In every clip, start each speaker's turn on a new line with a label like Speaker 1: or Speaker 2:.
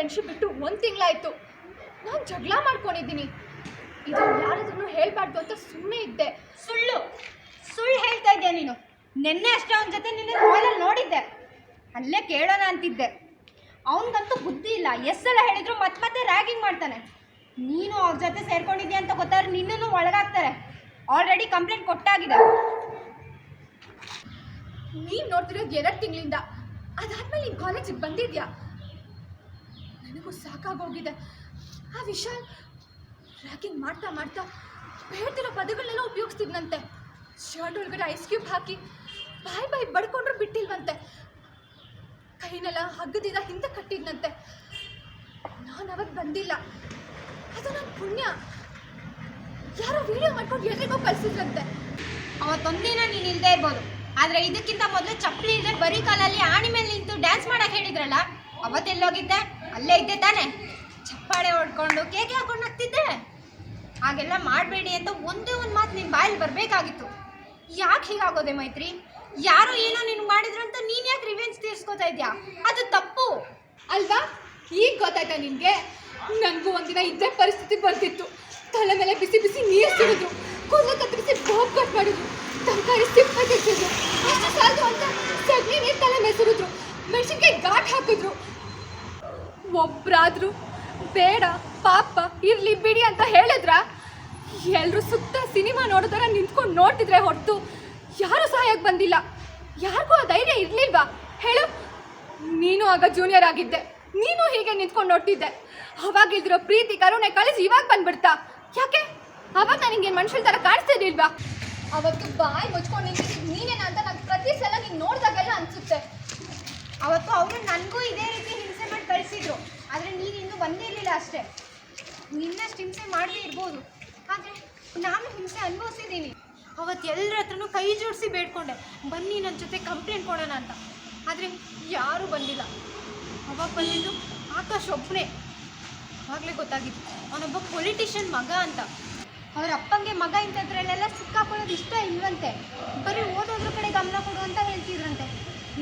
Speaker 1: Friendship ಬಿಟ್ಟು ಒಂದು ತಿಂಗಳಾಯ್ತು. ನಾನು ಜಗಳ ಮಾಡ್ಕೊಂಡಿದ್ದೀನಿ. ಇದು ಯಾರಾದ್ರೂ ಹೇಳಬಾರ್ದು ಅಂತ ಸುಮ್ಮನೆ ಇದ್ದೆ.
Speaker 2: ಸುಳ್ಳು. ಸುಳ್ಳು ಹೇಳ್ತಾ ಇದ್ದೆ ನೀನು? ನಿನ್ನೆ ಅಷ್ಟೇ ಅವನ ಜೊತೆ ನಿನ್ನ ಮೊಬೈಲಲ್ಲಿ ನೋಡಿದ್ದೆ. ಅಲ್ಲೇ ಕೇಳೋಣ ಅಂತಿದ್ದೆ. ಅವನಿಗಂತೂ ಬುದ್ಧಿ ಇಲ್ಲ. ಎಷ್ಟೆಲ್ಲ ಹೇಳಿದ್ರು ಮತ್ತೆ ಮತ್ತೆ ರ್ಯಾಗಿಂಗ್ ಮಾಡ್ತಾನೆ. ನೀನು ಅವ್ರ ಜೊತೆ ಸೇರ್ಕೊಂಡಿದ್ಯಾ ಅಂತ ಗೊತ್ತಾದ್ರೆ ನಿನ್ನೂ ಒಳಗಾಗ್ತಾರೆ ಆಲ್ರೆಡಿ ಕಂಪ್ಲೇಂಟ್ ಕೊಟ್ಟಾಗಿದೆ.
Speaker 1: ನೀನು ನೋಡ್ತಿರೋದು ಎರಡು ತಿಂಗಳಿಂದ. ಅದಾದ್ಮೇಲೆ ನೀನು ಕಾಲೇಜಿಗೆ ಬಂದಿದ್ಯಾ? ನನಗೂ ಸಾಕಾಗೋಗಿದೆ. ಆ ವಿಶಾಲ್ ರ್ಯಾಕಿಂಗ್ ಮಾಡ್ತಾ ಮಾಡ್ತಾ ಹೇಳ್ತಿರೋ ಪದಗಳನ್ನೆಲ್ಲ ಉಪಯೋಗಿಸ್ತಿದ್ನಂತೆ. ಶರ್ಟ್ ಒಳಗಡೆ ಐಸ್ ಕ್ಯೂಬ್ ಹಾಕಿ ಬಾಯ್ ಬಾಯ್ ಬಡ್ಕೊಂಡ್ರು ಬಿಟ್ಟಿಲ್ವಂತೆ. ಕೈನೆಲ್ಲ ಹಗ್ಗದಿಂದ ಹಿಂದೆ ಕಟ್ಟಿದ್ನಂತೆ. ನಾನು ಅವತ್ತು ಬಂದಿಲ್ಲ. ಅದು ನನ್ನ ಪುಣ್ಯ. ಯಾರೋ ವಿಡಿಯೋ ಮಾಡ್ಕೊಂಡು ಎಲ್ರಿಗೂ ಕಳಿಸಿದ್ರಂತೆ.
Speaker 2: ಅವತ್ತೊಂದಿನ ನೀನು ಇಲ್ಲದೆ ಇರ್ಬೋದು. ಆದರೆ ಇದಕ್ಕಿಂತ ಮೊದಲು ಚಪ್ಪಲಿ ಇಲ್ಲದೆ ಬರೀ ಕಾಲಲ್ಲಿ ಆಣಿ ಮೇಲೆ ನಿಂತು ಡ್ಯಾನ್ಸ್ ಮಾಡಕ್ಕೆ ಹೇಳಿದ್ರಲ್ಲ, ಅವತ್ತೆಲ್ಲೋಗಿದ್ದೆ? ಅಲ್ಲೇ ಇದ್ದೆ ತಾನೆ. ಚಪ್ಪಾಳೆ ಹೊಡ್ಕೊಂಡು ಕೇಕೆ ಹಾಕೊಂಡು ಹತ್ತಿದ್ದೆ. ಹಾಗೆಲ್ಲ ಮಾಡಬೇಡಿ ಅಂತ ಒಂದೇ ಒಂದು ಮಾತು ನಿನ್ನ ಬಾಯಲ್ಲಿ ಬರಬೇಕಾಗಿತ್ತು. ಯಾಕೆ ಹೀಗಾಗೋದೆ ಮೈತ್ರಿ? ಯಾರೋ ಏನೋ ನಿನ್ಗೆ ಮಾಡಿದ್ರು ಅಂತ ನೀನು ಯಾಕೆ ರಿವೆಂಜ್ ತೀರ್ಸ್ಕೊತಾ ಇದೆಯಾ? ಅದು ತಪ್ಪು.
Speaker 1: ಅಲ್ವಾ? ಈಗ ಗೊತ್ತಾಯ್ತಾ ನಿನಗೆ? ನನಗೂ ಒಂದಿನ ಇದ್ದೇ ಪರಿಸ್ಥಿತಿ ಬರ್ತಿತ್ತು ತಲೆ ಮೇಲೆ ಬಿಸಿ ಬಿಸಿ ನೀರು ಸಿಡಿದ್ರು. ಕೂದಲು ಕತ್ತರಿಸಿ ಬಾಬ್ ಕಟ್ ಮಾಡಿದ್ರು. ತರಕಾರಿ ಸಿಪ್ಪೆ ತೆಗೆಸಿದ್ರು ಅಷ್ಟು ಸಾಲದು ಅಂತ ಸಗಣಿ ನೀರು ತಲೆ ಮೇಲೆ ಸುರಿದ್ರು. ಮೆಣಸಿನ್ಕಾಯಿ ಘಾಟ್ ಹಾಕಿದ್ರು. ಒಬ್ರಾದ್ರು ಬೇಡ, ಪಾಪ, ಇರ್ಲಿ ಬಿಡಿ ಅಂತ ಹೇಳಿದ್ರ? ಎಲ್ಲರೂ ಸುತ್ತ ಸಿನಿಮಾ ನೋಡೋದರ ನಿಂತ್ಕೊಂಡು ನೋಡ್ತಿದ್ರೆ ಹೊರತು ಯಾರೂ ಸಹಾಯಕ್ಕೆ ಬಂದಿಲ್ಲ. ಯಾರಿಗೂ ಆ ಧೈರ್ಯ ಇರ್ಲಿಲ್ವಾ? ಹೇಳು. ನೀನು ಆಗ ಜೂನಿಯರ್ ಆಗಿದ್ದೆ. ನೀನು ಹೀಗೆ ನಿಂತ್ಕೊಂಡು ನೋಡ್ತಿದ್ದೆ. ಅವಾಗಿಲ್ದಿರೋ ಪ್ರೀತಿ, ಕರುಣೆ ಕಳಿಸಿ ಇವಾಗ ಬಂದ್ಬಿಡ್ತಾ. ಯಾಕೆ? ಅವಾಗ ನನಗೆ ಮನುಷ್ಯನ ಥರ ಕಾಣಿಸ್ತಿರ್ಲಿಲ್ವಾ ಅವತ್ತು ಬಾಯಿ ಮುಚ್ಕೊಂಡು ನಿಂತಿದ್ದು ನೀನೇನ ಅಂತ ನಂಗೆ ಪ್ರತಿ ಸಲ ನೀನು ನೋಡಿದಾಗೆಲ್ಲ ಅನ್ಸುತ್ತೆ.
Speaker 2: ಅವತ್ತು ಅವರು ನನಗೂ ಇದೇ ರೀತಿ ಕಳಿಸಿದ್ರು ಆದರೆ ನೀನು ಇನ್ನೂ ಬಂದಿರಲಿಲ್ಲ ಅಷ್ಟೇ. ನಿನ್ನಷ್ಟು ಹಿಂಸೆ ಮಾಡದೇ ಇರ್ಬೋದು. ಆದರೆ ನಾನು ಹಿಂಸೆ ಅನುಭವಿಸಿದ್ದೀನಿ. ಅವತ್ತು ಎಲ್ಲರ ಹತ್ರನು ಕೈ ಜೋಡಿಸಿ ಬೇಡ್ಕೊಂಡೆ. ಬನ್ನಿ ನನ್ನ ಜೊತೆ ಕಂಪ್ಲೇಂಟ್ ಕೊಡೋಣ ಅಂತ. ಆದರೆ ಯಾರೂ ಬಂದಿಲ್ಲ. ಅವಾಗ ಬಂದಿದ್ದು ಆಕಾಶ್ ಒಬ್ಬನೇ ಆಗಲೇ ಗೊತ್ತಾಗಿತ್ತು. ಅವನೊಬ್ಬ ಪೊಲಿಟಿಷಿಯನ್ ಮಗ ಅಂತ. ಅವ್ರ ಅಪ್ಪಂಗೆ ಮಗ ಇಂಥದ್ರಲ್ಲೆಲ್ಲ ಸಿಕ್ಕಾಕೊಳ್ಳೋದು ಇಷ್ಟ ಇಲ್ವಂತೆ. ಬರೀ ಓದೋದ್ರ ಕಡೆ ಗಮನ ಕೊಡು ಅಂತ ಹೇಳ್ತಿದ್ರಂತೆ.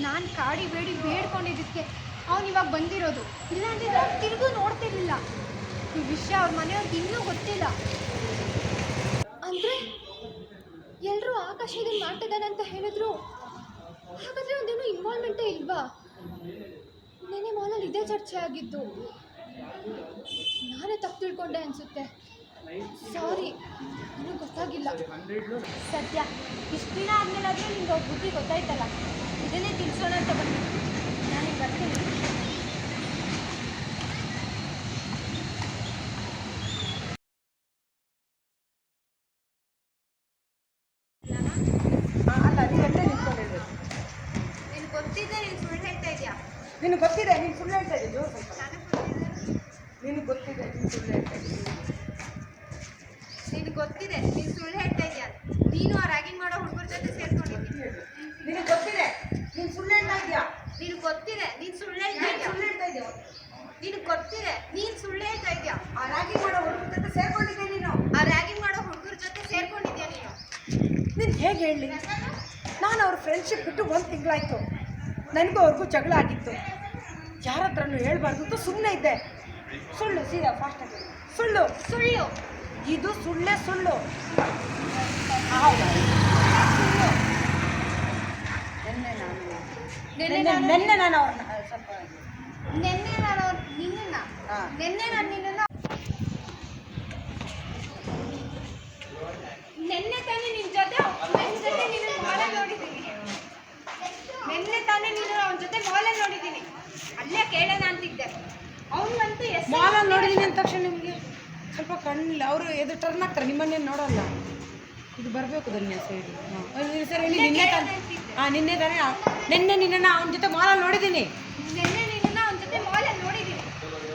Speaker 2: ನಾನು ಕಾಡಿ ಬೇಡಿ ಬೇಡ್ಕೊಂಡಿದ್ದಕ್ಕೆ ಅವ್ನು ಇವಾಗ ಬಂದಿರೋದು. ಇಲ್ಲಾಂದಿದ್ರೆ ಅವ್ನು ತಿರುಗೂ ನೋಡ್ತಿರ್ಲಿಲ್ಲ ಈ ವಿಷಯ ಅವ್ರ ಮನೆಯವ್ರಿಗೆ ಇನ್ನೂ ಗೊತ್ತಿಲ್ಲ.
Speaker 1: ಅಂದ್ರೆ ಎಲ್ಲರೂ ಇದನ್ ಮಾಡ್ತಿದ್ದಾನೆ ಅಂತ ಹೇಳಿದ್ರು. ಹಾಗಾದ್ರೆ ಒಂದೇನು ಇನ್ವಾಲ್ವ್ಮೆಂಟೇ ಇಲ್ವಾ? ನೆನೆ ಮಾಲಲ್ಲಿ ಇದೇ ಚರ್ಚೆ ಆಗಿದ್ದು. ನಾನೇ ತಪ್ಪು ತಿಳ್ಕೊಂಡೆ ಅನ್ಸುತ್ತೆ. ಸಾರಿ ನನಗೆ ಗೊತ್ತಾಗಿಲ್ಲ.
Speaker 2: ಸದ್ಯ ಇಷ್ಟು ದಿನ ಆದ್ಮೇಲಾದ್ರೂ ನಿಮ್ಗೆ ಅವ್ರ ಬುದ್ಧಿ ಗೊತ್ತಾಯ್ತಲ್ಲ. ಇದನ್ನೇ ತಿಳಿಸೋಣ ಅಂತ ಬಂದು. ನಾನು ಗೊತ್ತಿದೆ ನೀನು ಸುಳ್ಳು ಹೇಳ್ತಾ ಇದೆಯಾ
Speaker 3: ನಿನಗೆ ಗೊತ್ತಿದೆ ನೀನು ಸುಳ್ಳು ಹೇಳ್ತಾ ಇದ್ದು ನಿನಗೆ ಗೊತ್ತಿದೆ ನೀನು ಸುಳ್ಳು ಹೇಳ್ತಾ ಇದ್ದೀನಿ
Speaker 2: ನಿನಗೆ ಗೊತ್ತಿದೆ ನೀನು ಸುಳ್ಳು ಹೇಳ್ತಾ ಇದ್ಯಾ ನೀನು ಆ ರ್ಯಾಗಿಂಗ್ ಮಾಡೋ ಹುಡುಗರ ಜೊತೆ ಸೇರ್ಕೊಂಡಿದ್ದೀನಿ
Speaker 3: ನಿನಗೆ ಗೊತ್ತಿದೆ ನೀನು ಸುಳ್ಳು ಹೇಳ್ತಾ ಇದೆಯಾ?
Speaker 2: ನಿನಗೆ ಗೊತ್ತಿದೆ ನೀನು ಸುಳ್ಳು ಹೇಳ್ತಾ
Speaker 3: ನೀನು
Speaker 2: ಇದೆಯಾ?
Speaker 3: ಸುಳ್ಳು ಹೇಳ್ತಾ ಇದೆಯಾ?
Speaker 2: ನಿನಗೆ ಗೊತ್ತಿದೆ ನೀನ್ ಸುಳ್ಳು ಹೇಳ್ತಾ ಇದೆಯಾ?
Speaker 3: ಆ ರಾಗಿ ಮಾಡೋ ಹುಡುಗರ ಜೊತೆ ಸೇರ್ಕೊಂಡಿದ್ದೆ ನೀನು?
Speaker 2: ಆ ರ್ಯಾಗಿಂಗ್ ಮಾಡೋ ಹುಡುಗರ ಜೊತೆ ಸೇರ್ಕೊಂಡಿದ್ಯಾ ನೀನು?
Speaker 3: ನೀನು ಹೇಗೆ ಹೇಳಿ? ನಾನು ಅವ್ರ ಫ್ರೆಂಡ್ಶಿಪ್ ಬಿಟ್ಟು ಒಂದು ತಿಂಗಳಾಯ್ತು. ನನಗೂ ಅವ್ರಿಗೂ ಜಗಳ ಆಗಿತ್ತು. ಯಾರ ಹತ್ರನೂ ಹೇಳ್ಬಾರ್ದು ಅಂತ ಸುಮ್ಮನೆ ಇದ್ದೆ. ಸುಳ್ಳು ಸೀದಾ ಫಾಸ್ಟಾಗಿ ಸುಳ್ಳು.
Speaker 2: ಸುಳ್ಳು.
Speaker 3: ಇದು ಸುಳ್ಳೇ ಸುಳ್ಳು. ಹೌದಾ ಸುಳ್ಳು ನೆನ್ನೆ ನಾನು
Speaker 2: ನೆನ್ನೆ
Speaker 3: ನೆನ್ನೆ
Speaker 2: ನಾನು-
Speaker 3: ನೆನ್ನೆ ನಾನು ಅವ್ರನ್ನ ಸ್ವಲ್ಪ
Speaker 2: ನಿನ್ನೆ ನಾನು ಅವ್ರ್- ನಿನ್ನನ್ನ
Speaker 3: ಹಾ.
Speaker 2: ನಿನ್ನೆ ನಾನು ನಿನ್ನನ್ನ ನಿನ್ನೆ ತಾನೇ ನಿನ್ನ ಜೊತೆ ಜೊತೆ ನಿನ್ನ ಮಾಲಲ್ಲಿ ನೋಡಿದ್ದೀನಿ. ನಿನ್ನೆ ತಾನೇ ನೀನು ಅವನ ಜೊತೆ ಮಾಲಲ್ಲಿ ನೋಡಿದ್ದೀನಿ. ಅಲ್ಲೇ ಕೇಳೋಣ ಅಂತಿದ್ದೆ. ಅವನಿಗಂತೂ ಎಷ್ಟು
Speaker 3: ಮಾಲಲ್ಲಿ ನೋಡಿದ್ದೀನಿ ಅಂದ ತಕ್ಷಣ ನಿಮಗೆ ಸ್ವಲ್ಪ ಕಣ್ಣಿಲ್ಲ ಅವರು ಎದು ಟರ್ನ್ ಆಗ್ತಾರೆ ನಿಮ್ಮನ್ನೇ ನೋಡಲ್ಲ. ಇದು ಬರಬೇಕು ಧನ್ಯ ಸೈಡ್. ಸರ್ ಹೇಳಿ ನಿನ್ನೆ ತಾನೆ ಹಾಂ ನಿನ್ನೆ ತಾನೇ ನಿನ್ನೆ ನಿನ್ನ ಅವನ ಜೊತೆ ಮಾಲಲ್ಲಿ ನೋಡಿದ್ದೀನಿ.
Speaker 2: ನಿನ್ನೆ ನಿನ್ನನ್ನ ಅವನ ಜೊತೆ ಮಾಲಲ್ಲಿ ನೋಡಿದ್ದೀನಿ.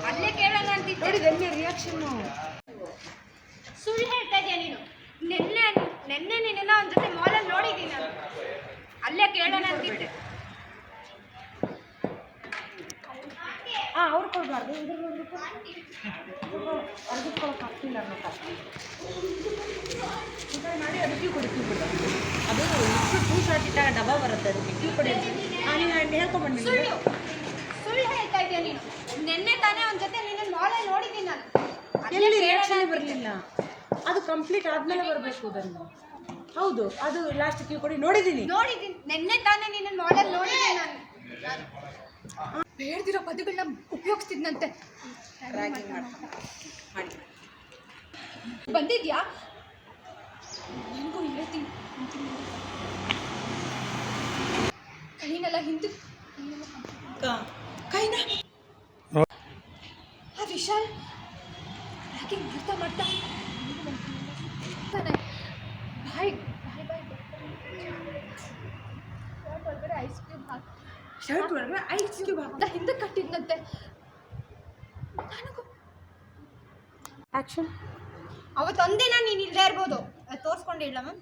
Speaker 2: ಅಲ್ಲೇ ಕೇಳೋಣ ಅಂತ
Speaker 3: ನೋಡಿ ಧನ್ಯ ರಿಯಾಕ್ಷನ್ನು
Speaker 2: ಸುಳ್ಳು ಹೇಳ್ತಾ ಇದೆಯಾ ನೀನು? ನಿನ್ನೆ ನಿನ್ನೆ ನಿನ್ನ ಅವನ ಜೊತೆ ಮಾಲಲ್ಲಿ ನೋಡಿದ್ದೀನಿ ನಾನು. ಅಲ್ಲೇ ಕೇಳೋಣ ಅಂತಿದ್ದೆ.
Speaker 3: ಹಾಂ ಅವ್ರು ಕೊಡಬಾರ್ದು. ಇದ್ರ ಅರ್ಗಿಸ್ಕೊಳಕ್ಕೆ ಆಗ್ತಿಲ್ಲ ಅನ್ನೋ ಮಾಡಿ ಅದಕ್ಕೆ ಕೊಡ್ತೀವಿ ಇಷ್ಟಾಗ ಡಬ್ಬ ಬರುತ್ತೆ ಅದಕ್ಕೆ ಟೀ ಕೊಡಿ ನೀನು ಹೇಳ್ಕೊಂಬಂಡಿ
Speaker 2: ಸುಳ್ಳು. ಸುಳ್ಳು ಹೇಳ್ತಾ ಇದೀಯ ನೀನು. ನಿನ್ನೆ ತಾನೇ ಅವನ ಜೊತೆ ನಿನ್ನ ಮಾಲಲ್ಲಿ ನೋಡಿದ್ದೀನಿ ನಾನು.
Speaker 3: ಎಲ್ಲಿ ರಿಯಾಕ್ಷನ್ ಬರಲಿಲ್ಲ? ಅದು ಕಂಪ್ಲೀಟ್ ಆದ್ಮೇಲೆ ಬರಬೇಕು ಅದನ್ನು. ಹೌದು ಅದು ಲಾಸ್ಟ್ ಕ್ಯೂ ಕೊಡಿ. ನೋಡಿದ್ದೀನಿ.
Speaker 2: ನೋಡಿದ್ದೀನಿ. ನಿನ್ನೆ ತಾನೇ ನಿನ್ನ ಮಾಲಲ್ಲಿ ನೋಡಿದ್ದೀನಿ ನಾನು.
Speaker 1: ಬೇಡ್ದಿರೋ ಪದಗಳನ್ನ ಉಪಯೋಗಿಸ್ತಿದ್ನಂತೆ. ಬಂದಿದ್ಯಾ? ನನಗೂ ಹೇಳ್ತೀನಿ. ಕೈನೆಲ್ಲ ಹಿಂದೆ
Speaker 3: ಕೈನ?
Speaker 1: ಆ ವಿಶಾಲ್ ಯಾಕೆ ಮಾಡ್ತಾ ಮಾಡ್ತಾ ಬಾಯ್ ಬಾಯ್ ಬಾಯ್. ಐಸ್ ಕ್ಯೂಬ್ ಹಾಕಿ.
Speaker 3: ಶರ್ಟ್ ಒಳಗಡೆ ಐಸ್ ಕ್ಯೂಬ್
Speaker 1: ಅಂತ ಹಿಂದೆ ಕಟ್ಟಿದ್ನಂತೆ. ನನಗೂ
Speaker 3: ಆಕ್ಷನ್
Speaker 2: ಅವತ್ತೊಂದಿನ ನೀನು ಇಲ್ಲೇ ಇರ್ಬೋದು. ತೋರಿಸ್ಕೊಂಡಿಲ್ಲ ಮ್ಯಾಮ್.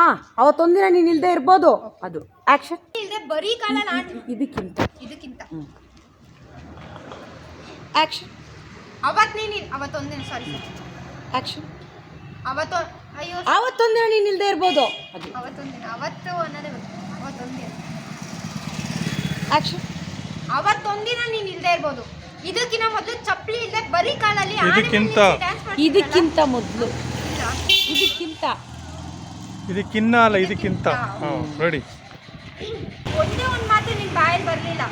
Speaker 3: ಆ ಅವತ್ತೊಂದಿನ ನೀನು ಇಲ್ಲದೆ ಇರ್ಬೋದು. ಅದು ಆಕ್ಷನ್
Speaker 2: ಇಲ್ಲದೆ ಬರೀ ಕಾಲಲ್ಲಿ ಆಟ
Speaker 3: ಇದಕ್ಕಿಂತ.
Speaker 2: ಇದಕ್ಕಿಂತ.
Speaker 3: ಆಕ್ಷನ್
Speaker 2: ಅವತ್ತು ನೀನು ಅವತ್ತೊಂದಿನ ಸಾರಿ ಸರಿ
Speaker 3: ಆಕ್ಷನ್
Speaker 2: ಅವತ್ತು ಅಯ್ಯೋ.
Speaker 3: ಅವತ್ತೊಂದಿನ ನೀನು ಇಲ್ಲದೆ ಇರ್ಬೋದು. ಅದು.
Speaker 2: ಅವತ್ತೊಂದಿನ. ಅವತ್ತು ಅನ್ನೋದೇ ಅವತ್ತೊಂದಿನ.
Speaker 3: ಆಕ್ಷನ್
Speaker 2: ಅವತ್ತೊಂದಿನ ನೀನು ಇಲ್ಲದೆ ಇರ್ಬೋದು. ಇದಕ್ಕಿಂತ ಮೊದಲು ಚಪ್ಪಲಿ ಇಲ್ಲದೆ ಬರೀ ಕಾಲಲ್ಲಿ
Speaker 4: ಇದಕ್ಕಿಂತ.
Speaker 3: ಇದಕ್ಕಿಂತ ಮೊದಲು. ಇದಕ್ಕಿಂತ.
Speaker 4: ಇದಕ್ಕಿನ್ನ ಅಲ್ಲ ಇದಕ್ಕಿಂತ. ಹಾಂ ರೆಡಿ
Speaker 2: ಒಂದೇ ಒಂದು ಮಾತು ನಿನ್ ಬಾಯಲ್ಲಿ ಬರಲಿಲ್ಲ.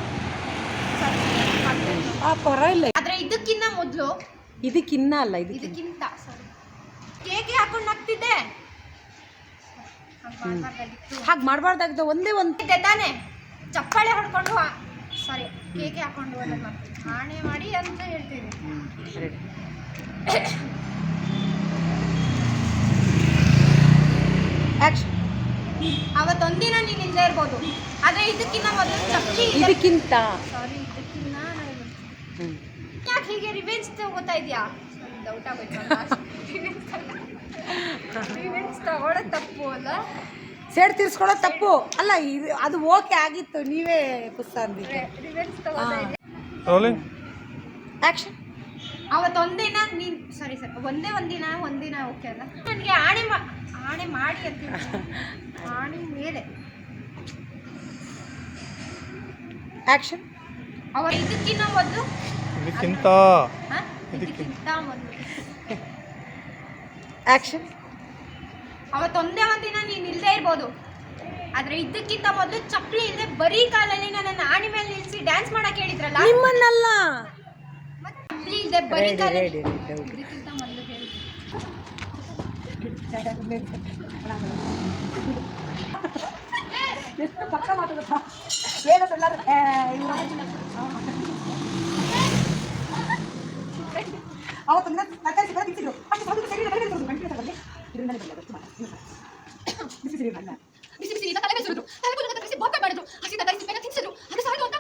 Speaker 3: ಆ ಪರವಾಗಿಲ್ಲ.
Speaker 2: ಆದ್ರೆ ಇದಕ್ಕಿನ್ನ ಮೊದಲು.
Speaker 3: ಇದಕ್ಕಿನ್ನ ಅಲ್ಲ ಇದಕ್ಕಿಂತ
Speaker 2: ಇದಕ್ಕಿಂತ ಸಾರಿ. ಕೇಕೆ ಹಾಕೊಂಡು ನಗ್ತಿದ್ದೆ
Speaker 3: ಹಾಗೆ ಮಾಡಬಾರ್ದಾಗಿದ್ದ ಒಂದೇ ಒಂದು
Speaker 2: ಇದೆ ತಾನೆ. ಚಪ್ಪಾಳೆ ಹೊಡ್ಕೊಂಡು ಸಾರಿ ಕೇಕೆ ಹಾಕೊಂಡು ಒಳ್ಳೆ ಮಾಡ್ತೀನಿ ಆಣೆ ಮಾಡಿ ಅಂತ ಹೇಳ್ತೀನಿ
Speaker 3: ಆಕ್ಷನ್
Speaker 2: ನೀನು ಇರ್ಬೋದು. ಆದ್ರೆ ಇದಕ್ಕಿಂತ ಮೊದಲು ಚಪ್ಪಲಿ
Speaker 3: ಇದಕ್ಕಿಂತ.
Speaker 2: ಸಾರಿ ಇದಕ್ಕಿಂತ ಯಾಕೆ ಹೀಗೆ ರಿವೆಂಜ್ ತಗೋತಾ ಇದೆಯಾ? ಡೌಟ್ ಆಗೋಯ್ತು ರಿವೆಂಜ್ ತಗೊಳ್ಳೋದು ತಪ್ಪು ಅಲ್ಲ?
Speaker 3: ಸೇಡ್ ತೀರ್ಸ್ಕೊಳ್ಳೋದು ತಪ್ಪು. ಅಲ್ಲ ಇದು ಅದು ಓಕೆ ಆಗಿತ್ತು. ನೀವೇ ಪುಸ್ತಕ ಅಂದಿದ್ದು.
Speaker 2: ರಿವೆಂಜ್ ತಗೋತಾ ಇದೆ
Speaker 4: ರೋಲಿಂಗ್
Speaker 3: ಆಕ್ಷನ್
Speaker 2: ಅವತ್ತೊಂದಿನ ನೀನ್ ಸಾರಿ ಸರ್ ಒಂದೇ ಒಂದಿನ ಒಂದಿನ ಓಕೆ ಅಲ್ಲ? ನನಗೆ ಆಣೆ ಮಾ ಆಣೆ ಮಾಡಿ ಅಂತ. ಆಣೆ ಮೇಲೆ.
Speaker 3: ಆಕ್ಷನ್
Speaker 2: ಅವ ಇದಕ್ಕಿಂತ ಮೊದಲು
Speaker 4: ಇದಕ್ಕಿಂತ
Speaker 2: ಹಾ?
Speaker 4: ಇದಕ್ಕಿಂತ.
Speaker 2: ಮೊದಲು.
Speaker 3: ಆಕ್ಷನ್
Speaker 2: ಅವತ್ತೊಂದೇ ಒಂದಿನ ನೀನು ಇಲ್ಲದೆ ಇರ್ಬೋದು. ಆದರೆ ಇದಕ್ಕಿಂತ ಮೊದಲು ಚಪ್ಪಲಿ ಇಲ್ಲದೆ ಬರೀ ಕಾಲಲ್ಲಿ ನನ್ನ ಆಣಿ ಮೇಲೆ ನಿಲ್ಸಿ ಡ್ಯಾನ್ಸ್ ಮಾಡಕ್ ಹೇಳಿದ್ರಲ್ಲ?
Speaker 3: ನಿಮ್ಮನ್ನಲ್ಲ!
Speaker 2: ಚಪ್ಪಲಿ ಇಲ್ಲದೆ ಬರೀ ಕಾಲಲ್ಲಿ ಇದಕ್ಕಿಂತ ಮೊದಲು ಹೇಳಿ
Speaker 3: ಪಕ್ಕ ಮಾತಾಡುತ್ತಾ ಏನು ಸೊಲ್ಲಾರು ಅವತ್ತೊಂದಿನ ತರಕಾರಿ ಸಿಕ್ಕರೆ ತಿಂತಿದ್ರು ಅಷ್ಟು ಸ್ವಲ್ಪ ಸರಿ ಕಡಿಮೆ ಇರ್ಬೋದು ಗಂಟೆ ತಗೊಂಡು ಇದರಿಂದಲೇ ಬಂದ ಅಷ್ಟು ಮಾಡ ಬಿಸಿ ಬಿಸಿ ಅಲ್ಲ
Speaker 1: ಬಿಸಿ ಬಿಸಿ ತಲೆ ಮೇಲೆ ಸುರಿದ್ರು ತಲೆ ಕೂದಲನ್ನ ತರಿಸಿ ಬಾಂಬೆ ಮಾಡಿದ್ರು ಹಸಿ ತರಕಾರಿ ಮೇಲೆ ತಿನ್ಸಿದ್ರು ಅದು ಸಾಕು ಅಂತ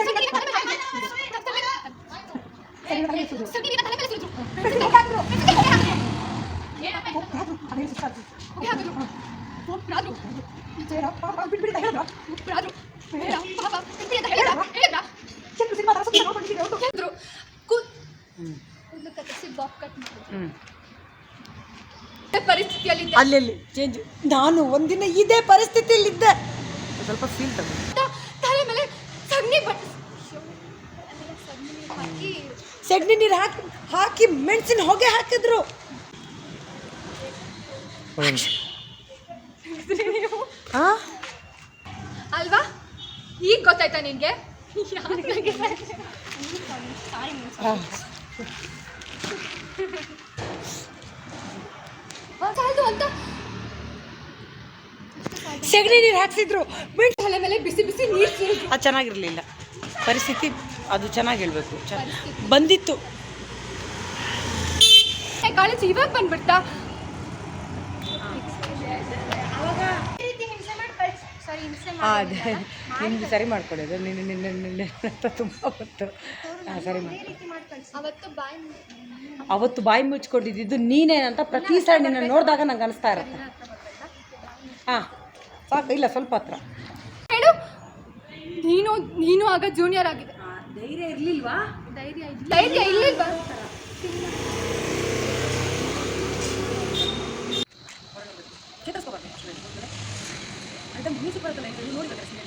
Speaker 1: ಸಗಣಿನ ತಲೆ ಮೇಲೆ ಹಾಕಿದ್ರು.
Speaker 3: ಸರಿ ಕಡಿಮೆ ಇರ್ಬೋದು
Speaker 1: ಸಗಣಿನ ತಲೆ ಮೇಲೆ ಸುರಿದ್ರು
Speaker 3: ಬೇಕಾದ್ರು
Speaker 1: ಏನಪ್ಪ
Speaker 3: ಅದೇ ಸುಸ್ತಾದ್ರು
Speaker 1: ಹೊಗೆ ಹಾಕಿದ್ರು ಒಬ್ರಾದ್ರು
Speaker 3: ಬಿಟ್ಬಿಡಿ
Speaker 1: ಪರಿಸ್ಥಿತಿಯಲ್ಲಿದ್ದೆ.
Speaker 3: ಅಲ್ಲಲ್ಲಿ ಚೇಂಜ್ ನಾನು ಒಂದಿನ ಇದೇ ಪರಿಸ್ಥಿತಿಯಲ್ಲಿದ್ದೆ. ಸ್ವಲ್ಪ ಫೀಲ್
Speaker 1: ತಲೆ ಮೇಲೆ ಸಗಣಿ ಬಟ್ ಸಗಣಿ
Speaker 3: ನೀರು ಹಾಕಿ ಹಾಕಿ ಮೆಣಸಿನ ಹೊಗೆ ಹಾಕಿದ್ರು.
Speaker 1: ಅಲ್ವಾ? ಈಗ ಗೊತ್ತಾಯ್ತಾ ನಿನ್ಗೆ? ಅಂತ.
Speaker 3: ಸೆಗಣಿ ನೀರು ಹಾಕ್ಸಿದ್ರು. ಬಿಟ್ಟು
Speaker 1: ತಲೆ ಮೇಲೆ ಬಿಸಿ ಬಿಸಿ ನೀರು
Speaker 3: ಅದು ಚೆನ್ನಾಗಿರಲಿಲ್ಲ. ಪರಿಸ್ಥಿತಿ ಅದು ಚೆನ್ನಾಗಿ ಹೇಳ್ಬೇಕು. ಬಂದಿತ್ತು.
Speaker 1: ಕಾಲೇಜ್ ಇವಾಗ ಬಂದ್ಬಿಡ್ತಾ
Speaker 2: ಈ ರೀತಿ ಹಿಂಸೆ ಮಾಡಿ ಕಳ್ಸಿ ಸಾರಿ ಹಿಂಸೆ
Speaker 3: ಅದೇ. ನಿಮ್ದು ಸರಿ ಮಾಡ್ಕೊಳ್ಳೋದು ನಿನ್ನೆ ನಿನ್ನೆ ನಿನ್ನೆ ಅಂತ ತುಂಬ ಗೊತ್ತು. ಹಾಂ ಸರಿ ಮಾಡಿ
Speaker 1: ಅವತ್ತು ಬಾಯ್
Speaker 3: ಅವತ್ತು ಬಾಯಿ ಮುಚ್ಕೊಂಡಿದ್ದು ನೀನೇನಂತ ಪ್ರತಿ ಸಲ ನಿನ್ನ ನೋಡಿದಾಗ ನಂಗೆ ಅನಿಸ್ತಾ ಇರುತ್ತೆ. ಹಾಂ ಸಾಕು. ಇಲ್ಲ ಸ್ವಲ್ಪ ಹತ್ರ.
Speaker 1: ಹೇಳು. ನೀನು ನೀನು ಆಗ ಜೂನಿಯರ್ ಆಗಿದೆ.
Speaker 3: ಧೈರ್ಯ ಇರಲಿಲ್ವಾ?
Speaker 1: ಧೈರ್ಯ ಧೈರ್ಯ ಇಲ್ಲಿಲ್ವಾ からないと日本がです